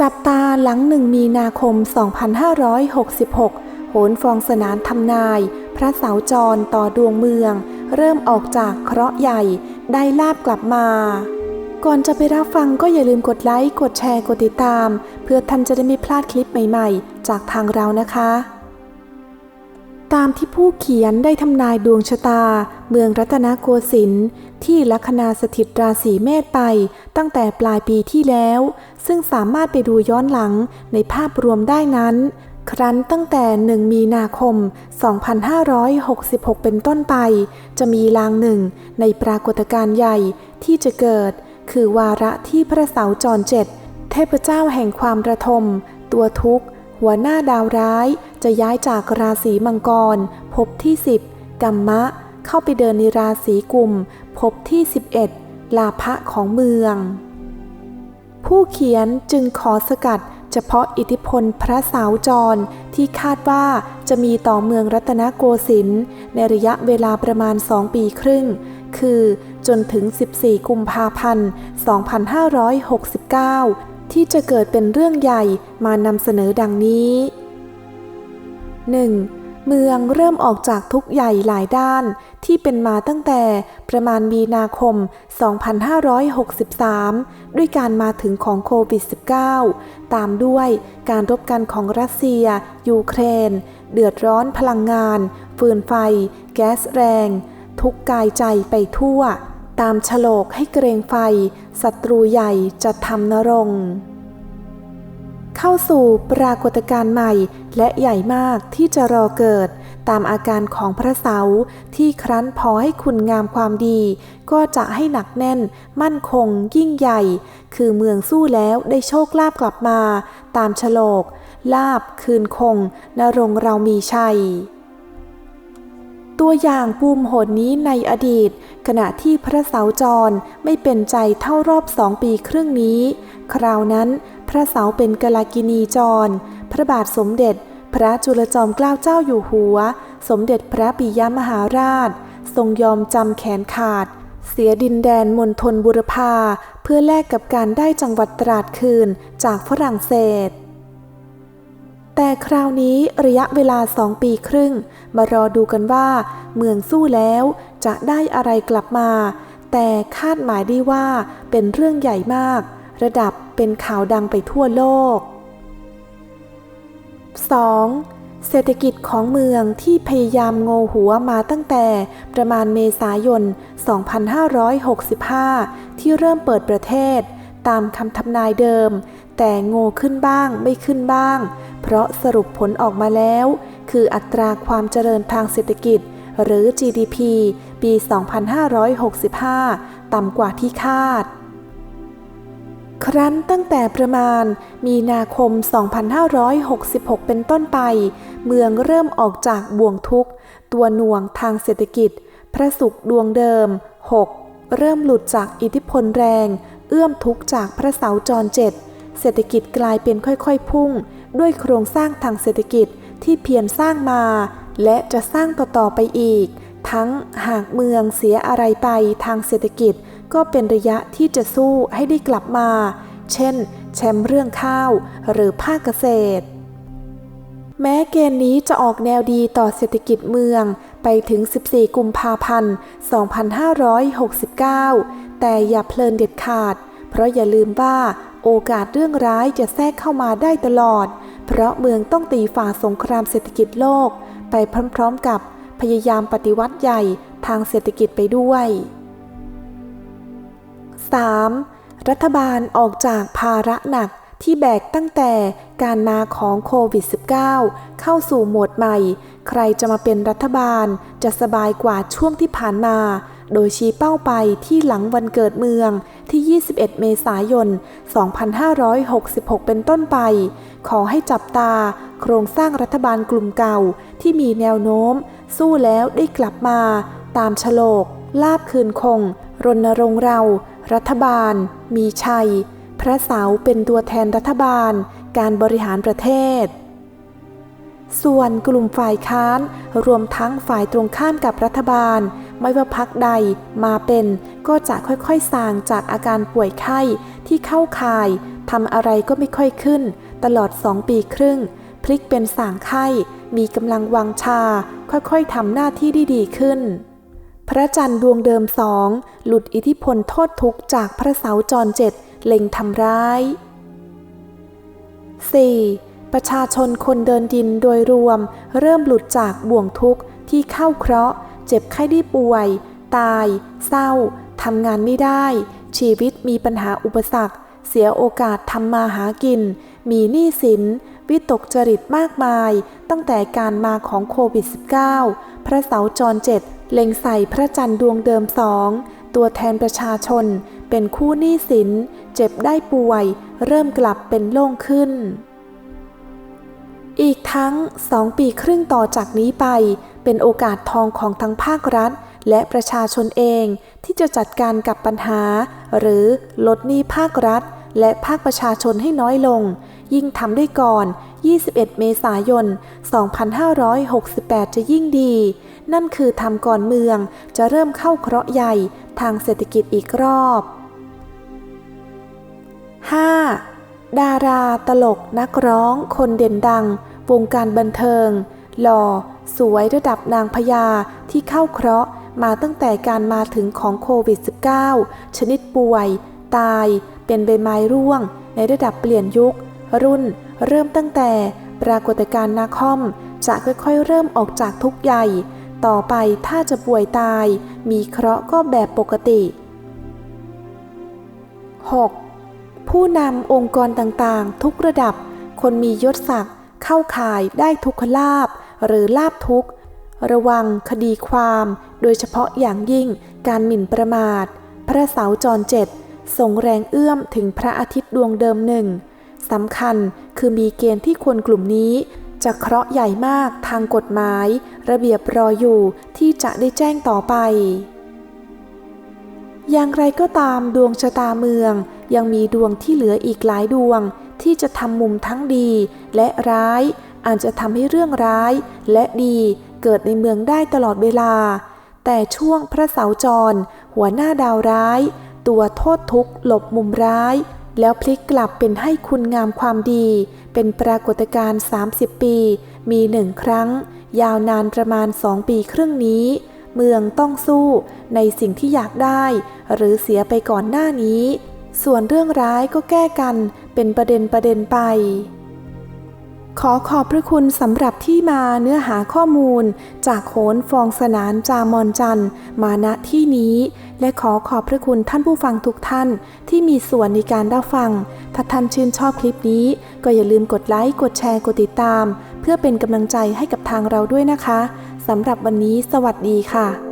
จับตาหลังหนึ่งมีนาคม 2566 โหนฟองสนานทำนาย พระเสาจรต่อดวงเมือง เริ่มออกจากเคราะห์ใหญ่ ได้ลาบกลับมา ก่อนจะไปรับฟังก็อย่าลืมกดไลค์ กดแชร์ กดติดตาม เพื่อท่านจะได้ไม่พลาดคลิปใหม่ๆ จากทางเรานะคะ ตามที่ผู้เขียนได้ทำนายดวงชะตา เมืองรัตนโกสินทร์ที่ลัคนาสถิตราศีเมษไปตั้งแต่ปลายปีที่แล้ว ซึ่งสามารถไปดูย้อนหลังในภาพรวมได้นั้น ครั้นตั้งแต่ 1 มีนาคม 2566 เป็นต้นไป จะมีลางหนึ่งในปรากฏการณ์ใหญ่ที่จะเกิด คือวาระที่พระเสาจรเจ็ดเทพเจ้าแห่งความระทม ตัวทุกข์ หัวหน้าดาวร้าย จะย้ายจากราศีมังกร พบที่ 10 กัมมะ เข้าไปเดินในราศีกุม พบที่ 11 ลาภะของเมือง ผู้เขียนจึงขอสกัดเฉพาะอิทธิพลพระสาวจรที่คาดว่าจะมีต่อเมืองรัตนโกสินทร์ในระยะเวลาประมาณ2ปีครึ่ง คือจนถึง 14 กุมภาพันธ์ 2569 ที่จะเกิดเป็นเรื่องใหญ่มานำเสนอดังนี้ 1. เมืองเริ่มออกจากทุกใหญ่หลายด้านที่เป็นมาตั้งแต่ประมาณมีนาคม 2563 ด้วยการมาถึงของโควิด -19 ตามด้วยการรบกันของรัสเซีย ยูเครน เดือดร้อนพลังงาน ฟืนไฟ แก๊สแรง ทุกกายใจไปทั่ว ตามฉลกให้เกรงไฟศัตรูใหญ่จะทำนรงค์ เข้าสู่ปรากฏการณ์ใหม่และใหญ่มากที่จะรอเกิด ตามอาการของพระเสาที่ครั้นพอให้คุณงามความดี ก็จะให้หนักแน่น มั่นคง ยิ่งใหญ่ คือเมืองสู้แล้วได้โชคลาภกลับมา ตามฉลก ลาบคืนคงนรงเรามีชัยตัวอย่างปูมโหดนี้ในอดีต ขณะที่พระเสาจรไม่เป็นใจเท่ารอบสองปีครึ่งนี้ คราวนั้น พระเสาเป็นกลากินีจร พระบาทสมเด็จ พระจุลจอมเกล้าเจ้าอยู่หัว สมเด็จพระปิยมหาราช ทรงยอมจำแขนขาด เสียดินแดนมณฑลบุรพาเพื่อแลกกับการได้จังหวัดตราดคืนจากฝรั่งเศสแต่คราวนี้ระยะเวลาสองปีครึ่ง มารอดูกันว่า เมืองสู้แล้วจะได้อะไรกลับมา แต่คาดหมายได้ว่าเป็นเรื่องใหญ่มาก ระดับ เป็นข่าวดังไปทั่วโลก 2. เศรษฐกิจของเมืองที่พยายามโงหัวมาตั้งแต่ประมาณเมษายน 2565 ที่เริ่มเปิดประเทศ ตามคำทำนายเดิม แต่โง่ขึ้นบ้างไม่ขึ้นบ้าง เพราะสรุปผลออกมาแล้ว คืออัตราความเจริญทางเศรษฐกิจ หรือ GDP ปี 2565 ต่ำกว่าที่คาด ครั้นตั้งแต่ประมาณมีนาคม 2566 เป็นต้นไป เมืองเริ่มออกจากบ่วงทุกข์ ตัวหน่วงทางเศรษฐกิจ พระศุกร์ดวงเดิม 6. เริ่มหลุดจากอิทธิพลแรง เอื้อมทุกข์จากพระเสาจรเจ็ดเศรษฐกิจกลายเป็นค่อยๆพุ่ง ด้วยโครงสร้างทางเศรษฐกิจที่เพียรสร้างมา และจะสร้างต่อๆไปอีก ทั้งหากเมืองเสียอะไรไปทางเศรษฐกิจ ก็เป็นระยะที่จะสู้ให้ได้กลับมา เช่น แชมป์เรื่องข้าวหรือภาคเกษตร แม้เกณฑ์นี้จะออกแนวดีต่อเศรษฐกิจเมืองไปถึง 14 กุมภาพันธ์ 2569 แต่อย่าเพลินเด็ดขาด เพราะอย่าลืมว่าโอกาสเรื่องร้ายจะแทรกเข้ามาได้ตลอด เพราะเมืองต้องตีฝ่าสงครามเศรษฐกิจโลก ไปพร้อมๆกับพยายามปฏิวัติใหญ่ทางเศรษฐกิจไปด้วย 3. รัฐบาลออกจากภาระหนักที่แบกตั้งแต่การมาของโควิด -19 เข้าสู่โหมดใหม่ ใครจะมาเป็นรัฐบาลจะสบายกว่าช่วงที่ผ่านมา โดยชี้เป้าไปที่หลังวันเกิดเมืองที่ 21 เมษายน 2566 เป็นต้นไป ขอให้จับตาโครงสร้างรัฐบาลกลุ่มเก่าที่มีแนวโน้ม สู้แล้วได้กลับมา ตามฉลก ลาบคืนคง รณรงค์เรา รัฐบาล มีชัย พระเสาเป็นตัวแทนรัฐบาล การบริหารประเทศ ส่วนกลุ่มฝ่ายค้าน รวมทั้งฝ่ายตรงข้ามกับรัฐบาล ไม่ว่าพักใดมาเป็นก็จะค่อยๆสางจากอาการป่วยไข้ที่เข้าข่ายทำอะไรก็ไม่ค่อยขึ้น ตลอดสองปีครึ่ง พลิกเป็นสางไข้ มีกำลังวังชา ค่อยๆทำหน้าที่ได้ดีขึ้น พระจันทร์ดวงเดิมสองหลุดอิทธิพลโทษทุกจากพระเสาจรเจ็ดเล็งทำร้าย 4. ประชาชนคนเดินดินโดยรวม เริ่มหลุดจากบ่วงทุกข์ที่เข้าเคราะห์ เจ็บไข้ได้ป่วย ตาย เศร้าทำงานไม่ได้ ชีวิตมีปัญหาอุปสรรค เสียโอกาสทำมาหากิน มีหนี้สิน วิตกจริตมากมาย ตั้งแต่การมาของโควิด -19 พระเสาจรเจ็ด เล็งใส่พระจันทร์ดวงเดิมสอง ตัวแทนประชาชน เป็นคู่หนี้สิน เจ็บได้ป่วย เริ่มกลับเป็นโล่งขึ้น อีกทั้งสองปีครึ่งต่อจากนี้ไป เป็นโอกาสทองของทั้งภาครัฐ และประชาชนเองที่จะจัดการกับปัญหา หรือลดหนี้ภาครัฐ และภาคประชาชนให้น้อยลง ยิ่งทำได้ก่อน 21 เมษายน 2568 จะยิ่งดี นั่นคือทำก่อนเมืองจะเริ่มเข้าเคราะห์ใหญ่ทางเศรษฐกิจอีกรอบ 5. ดารา ตลก นักร้อง คนเด่นดัง วงการบันเทิง หล่อ สวยระดับนางพญาที่เข้าเคราะห์มาตั้งแต่การมาถึงของโควิด -19 ชนิดป่วย ตาย เป็นใบไม้ร่วง ในระดับเปลี่ยนยุค รุ่นเริ่มตั้งแต่ปรากฏการณ์นาคอมจะค่อยๆ เริ่มออกจากทุกใหญ่ ต่อไปถ้าจะป่วยตาย มีเคราะห์ก็แบบปกติ 6. ผู้นำองค์กรต่างๆ ทุกระดับ คนมียศศักดิ์เข้าข่ายได้ทุกขลาบหรือลาบทุกระวังคดีความ โดยเฉพาะอย่างยิ่งการหมิ่นประมาท พระเสาจรเจ็ดส่งแรงเอื้อมถึงพระอาทิตย์ดวงเดิมหนึ่ง สำคัญคือมีเกณฑ์ที่คนกลุ่มนี้ จะเคราะห์ใหญ่มากทางกฎหมาย ระเบียบรออยู่ที่จะได้แจ้งต่อไป อย่างไรก็ตามดวงชะตาเมือง ยังมีดวงที่เหลืออีกหลายดวง ที่จะทำมุมทั้งดีและร้าย อาจจะทำให้เรื่องร้ายและดีเกิดในเมืองได้ตลอดเวลา แต่ช่วงพระเสาจร หัวหน้าดาวร้าย ตัวโทษทุกข์หลบมุมร้าย แล้วพลิกกลับเป็นให้คุณงามความดี เป็นปรากฏการณ์ 30 ปี มีหนึ่งครั้ง ยาวนานประมาณสองปีครึ่งนี้ เมืองต้องสู้ในสิ่งที่อยากได้ หรือเสียไปก่อนหน้านี้ ส่วนเรื่องร้ายก็แก้กันเป็นประเด็นประเด็นไป ขอขอบพระคุณสำหรับที่มาเนื้อหาข้อมูล จากโขนฟองสนานจามอนจันมาณที่นี้ และขอขอบพระคุณท่านผู้ฟังทุกท่านที่มีส่วนในการรับฟัง ถ้าท่านชื่นชอบคลิปนี้ ก็อย่าลืมกดไลค์กดแชร์กดติดตาม เพื่อเป็นกำลังใจให้กับทางเราด้วยนะคะสำหรับวันนี้สวัสดีค่ะ